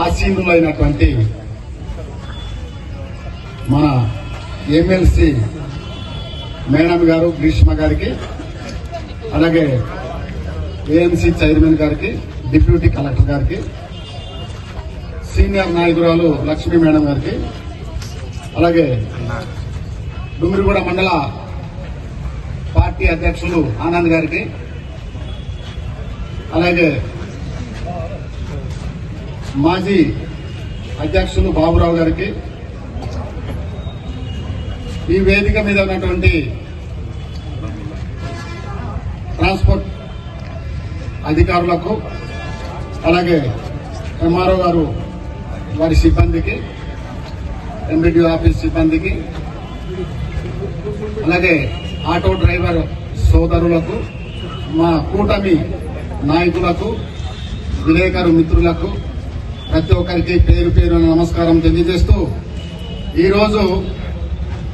ఆశీనులైనటువంటి మన MLC madam గారు గ్రీష్మ గారికి అలాగే ఏఎంసీ చైర్మన్ గారికి డిప్యూటీ కలెక్టర్ గారికి సీనియర్ నాయకురాలు లక్ష్మీ మేడం గారికి అలాగే డుమిరిగూడ మండల పార్టీ అధ్యక్షులు ఆనంద్ గారికి అలాగే మాజీ అధ్యక్షులు బాబురావు గారికి ఈ వేదిక మీద ఉన్నటువంటి ట్రాన్స్పోర్ట్ అధికారులకు అలాగే ఎంఆర్ఓ గారు వారి సిబ్బందికి ఎంబీడీ ఆఫీస్ సిబ్బందికి అలాగే ఆటో డ్రైవర్ సోదరులకు మా కూటమి నాయకులకు విలేకరు మిత్రులకు ప్రతి ఒక్కరికి పేరు పేరు నమస్కారం తెలియజేస్తూ ఈరోజు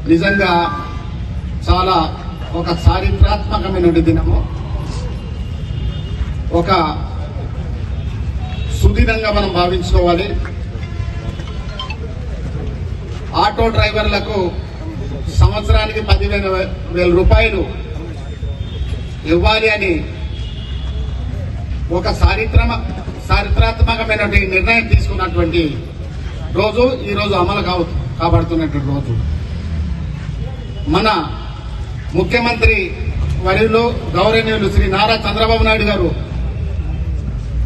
నిజంగా చాలా ఒక చారిత్రాత్మకమైన దినము. ఒక సుదినంగా మనం భావించుకోవాలి. ఆటో డ్రైవర్లకు సంవత్సరానికి పదివేల వేల రూపాయలు ఇవ్వాలి అని ఒక చారిత్రమ చారిత్రాత్మకమైనటువంటి నిర్ణయం తీసుకున్నటువంటి రోజు ఈ రోజు అమలు కావ కాబడుతున్నటువంటి రోజు. మన ముఖ్యమంత్రి వరిలో గౌరవనీయులు శ్రీ నారా చంద్రబాబు నాయుడు గారు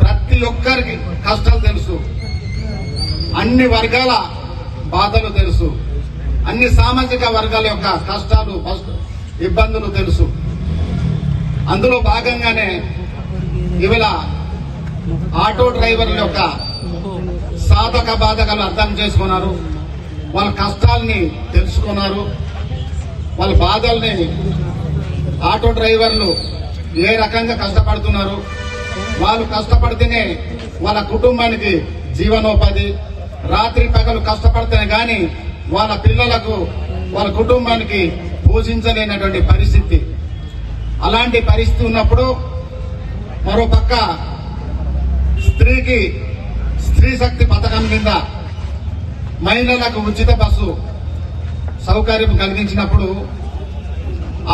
ప్రతి ఒక్కరికి కష్టాలు తెలుసు. అన్ని వర్గాల బాధలు తెలుసు. అన్ని సామాజిక వర్గాల యొక్క కష్టాలు ఇబ్బందులు తెలుసు. అందులో భాగంగానే ఇవాళ ఆటో డ్రైవర్ల యొక్క సాధక బాధకాలు అర్థం చేసుకున్నారు. వాళ్ళ కష్టాల్ని తెలుసుకున్నారు. వాళ్ళ బాధల్ని ఆటో డ్రైవర్లు ఏ రకంగా కష్టపడుతున్నారు. వాళ్ళు కష్టపడితేనే వాళ్ళ కుటుంబానికి జీవనోపాధి. రాత్రి పగలు కష్టపడితేనే కానీ వాళ్ళ పిల్లలకు వాళ్ళ కుటుంబానికి పోషించలేనటువంటి పరిస్థితి. అలాంటి పరిస్థితి ఉన్నప్పుడు మరో పక్క స్త్రీకి స్త్రీ శక్తి పథకం కింద మహిళలకు ఉచిత బస్సు సౌకర్యం కలిగించినప్పుడు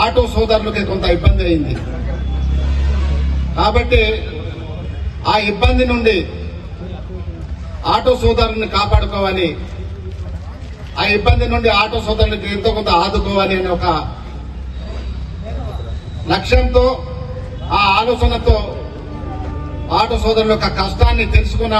ఆటో సోదరులకి కొంత ఇబ్బంది అయింది. కాబట్టి ఆ ఇబ్బంది నుండి ఆటో సోదరుని కాపాడుకోవాలి. ఆ ఇబ్బంది నుండి ఆటో సోదరులకు ఎంతో కొంత ఆదుకోవాలి అనే ఒక లక్ష్యంతో ఆ ఆలోచనతో ఆటో సోదరుల యొక్క కష్టాన్ని తెలుసుకున్న